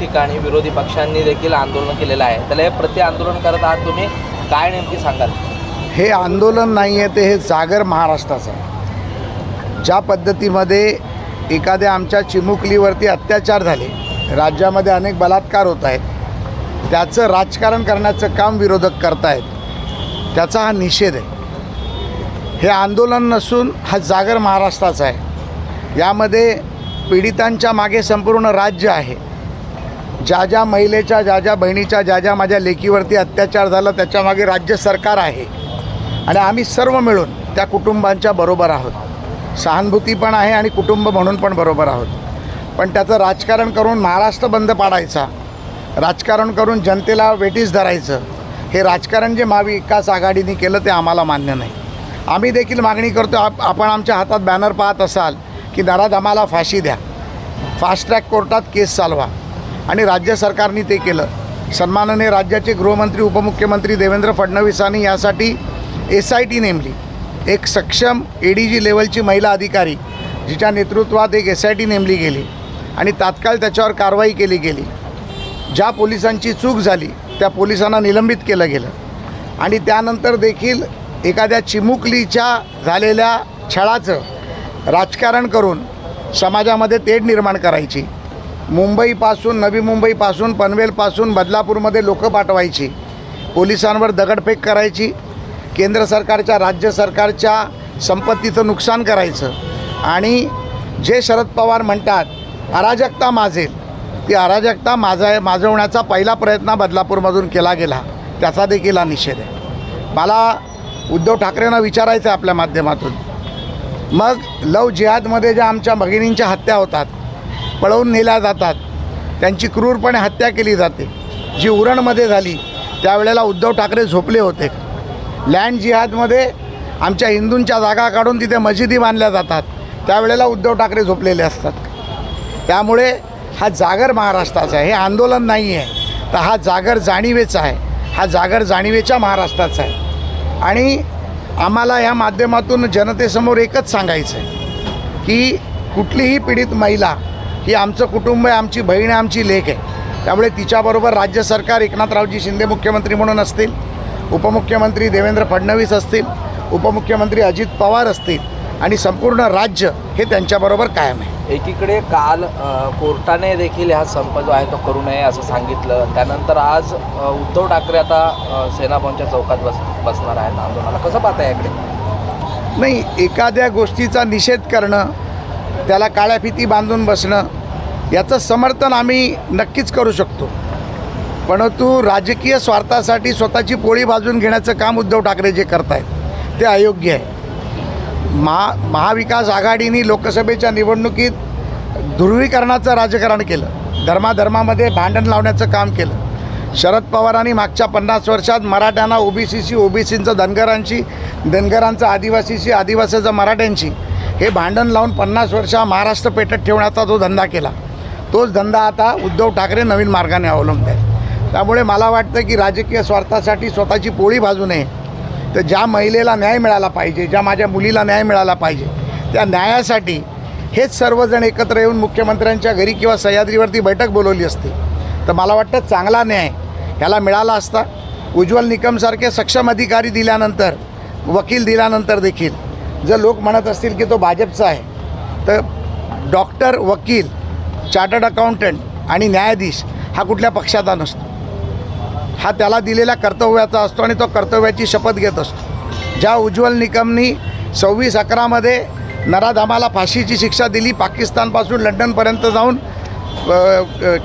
ठिकाणी विरोधी पक्षांनी देखील आंदोलन केलेलं आहे. त्याला हे प्रति आंदोलन करत आहात तुम्ही काय नेमकी सांगाल? हे आंदोलन नाही आहे ते हे जागर महाराष्ट्राचं आहे. ज्या पद्धतीमध्ये एखाद्या आमच्या चिमुकलीवरती अत्याचार झाले राज्यामध्ये अनेक बलात्कार होत आहेत त्याचं राजकारण करण्याचं काम विरोधक करतायत त्याचा हा निषेध आहे. हे आंदोलन नसून हा जागर महाराष्ट्राचा आहे. यामध्ये पीडितांच्या मागे संपूर्ण राज्य आहे. ज्या ज्या महिलेच्या ज्या ज्या बहिणीच्या ज्या ज्या माझ्या लेकीवरती अत्याचार झाला त्याच्यामागे राज्य सरकार आहे. आणि आम्ही सर्व मिळून त्या कुटुंबांच्या बरोबर आहोत. सहानुभूती पण आहे आणि कुटुंब म्हणून पण बरोबर आहोत. पण त्याचं राजकारण करून महाराष्ट्र बंद पाडायचा राजकारण करून जनतेला वेटीस धरायचं हे राजकारण जे महाविकास आघाडीने केलं ते आम्हाला मान्य नाही. आम्ही देखील मागणी करतो आप आपण आमच्या हातात बॅनर पाहत असाल की नराधमाला फाशी द्या. फास्ट ट्रॅक कोर्टात केस चालवा. आणि राज्य सरकारने ते केलं. सन्माननीय राज्याचे गृहमंत्री उपमुख्यमंत्री देवेंद्र फडणवीसांनी यासाठी एस आय टी नेमली. एक सक्षम ए डी जी लेवलची महिला अधिकारी जिच्या नेतृत्वात एक एस आय टी नेमली गेली आणि तात्काळ त्याच्यावर कारवाई केली गेली. ज्या पोलिसांची चूक झाली त्या पोलिसांना निलंबित केलं गेलं. आणि त्यानंतर देखील एखाद्या चिमुकलीच्या झालेल्या छळाचं राजकारण करून समाजामध्ये तेढ निर्माण करायची. मुंबईपासून नवी मुंबईपासून पनवेलपासून बदलापूरमध्ये लोकं पाठवायची. पोलिसांवर दगडफेक करायची. केंद्र सरकारच्या राज्य सरकारच्या संपत्तीचं नुकसान करायचं. आणि जे शरद पवार म्हणतात अराजकता माजेल ती अराजकता माजा माजवण्याचा पहिला प्रयत्न बदलापूरमधून केला गेला. त्याचा देखील हा निषेध आहे. मला उद्धव ठाकरेंना विचारायचं आहे आपल्या माध्यमातून. मग लव जिहादमध्ये ज्या आमच्या भगिनींच्या हत्या होतात पळवून नेल्या जातात. त्यांची क्रूरपणे हत्या केली जाते. जी उरणमध्ये झाली त्यावेळेला उद्धव ठाकरे झोपले होते. लँड जिहादमध्ये आमच्या हिंदूंच्या जागा काढून तिथे मशिदी बांधल्या जातात. त्यावेळेला उद्धव ठाकरे झोपलेले असतात. त्यामुळे हा जागर महाराष्ट्राचा आहे. हे आंदोलन नाही आहे. तर हा जागर जाणीवेचा आहे. हा जागर जाणीवेच्या महाराष्ट्राचा आहे. आणि आम्हाला या माध्यमातून जनतेसमोर एकच सांगायचं आहे की कुठलीही पीडित महिला ही आमचं कुटुंब आहे आमची बहीण आहे आमची लेख आहे. त्यामुळे तिच्याबरोबर राज्य सरकार एकनाथरावजी शिंदे मुख्यमंत्री म्हणून असतील उपमुख्यमंत्री देवेंद्र फडणवीस असतील उपमुख्यमंत्री अजित पवार असतील आणि संपूर्ण राज्य हे त्यांच्याबरोबर कायम आहे. एकीकडे काल कोर्टाने देखील हा संप जो आहे तो करू नये असं सांगितलं. त्यानंतर आज उद्धव ठाकरे आता सेनाभवनच्या चौकात बस बसणार आहेत. आंदोलनाला कसं पाहताय याकडे? नाही एखाद्या गोष्टीचा निषेध करणं त्याला काळ्या फिती बांधून बसणं याचं समर्थन आम्ही नक्कीच करू शकतो. परंतु राजकीय स्वार्थासाठी स्वतःची पोळी भाजून घेण्याचं काम उद्धव ठाकरे जे करत आहेत ते अयोग्य आहे. महा महाविकास आघाडीने लोकसभेच्या निवडणुकीत ध्रुवीकरणाचं राजकारण केलं. धर्माधर्मामध्ये भांडण लावण्याचं काम केलं. शरद पवारांनी मागच्या पन्नास वर्षात मराठ्यांना ओबीसीशी ओबीसींचं धनगरांशी धनगरांचं आदिवासीशी आदिवासीचं मराठ्यांशी हे भांडण लावून पन्नास वर्ष महाराष्ट्र पेटत ठेवण्याचा जो धंदा केला. तोच धंदा आता उद्धव ठाकरे नवीन मार्गाने अवलंबत आहेत. त्यामुळे मला वाटतं की राजकीय स्वार्थासाठी स्वतःची पोळी भाजू नये. तर ज्या महिलेला न्याय मिळाला पाहिजे ज्या माझ्या मुलीला न्याय मिळाला पाहिजे त्या न्यायासाठी हेच सर्वजण एकत्र येऊन मुख्यमंत्र्यांच्या घरी किंवा सह्याद्रीवरती बैठक बोलवली असती. तर मला वाटतं चांगला न्याय ह्याला मिळाला असता. उज्ज्वल निकमसारखे सक्षम अधिकारी दिल्यानंतर वकील दिल्यानंतर देखील जर लोक म्हणत असतील की तो भाजपचा आहे तर डॉक्टर वकील चार्टर्ड अकाउंटंट आणि न्यायाधीश हा कुठल्या पक्षाचा नसतो. हा त्याला दिलेल्या कर्तव्याचा असतो आणि तो कर्तव्याची शपथ घेत असतो. ज्या उज्ज्वल निकमनी सव्वीस अकरामध्ये नराधामाला फाशीची शिक्षा दिली पाकिस्तानपासून लंडनपर्यंत जाऊन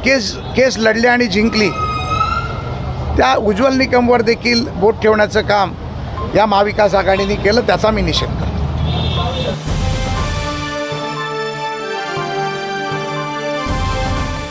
केस केस लढली आणि जिंकली त्या उज्ज्वल निकमवर देखील बोट ठेवण्याचं काम या महाविकास आघाडीने केलं त्याचा मी निषेध करतो.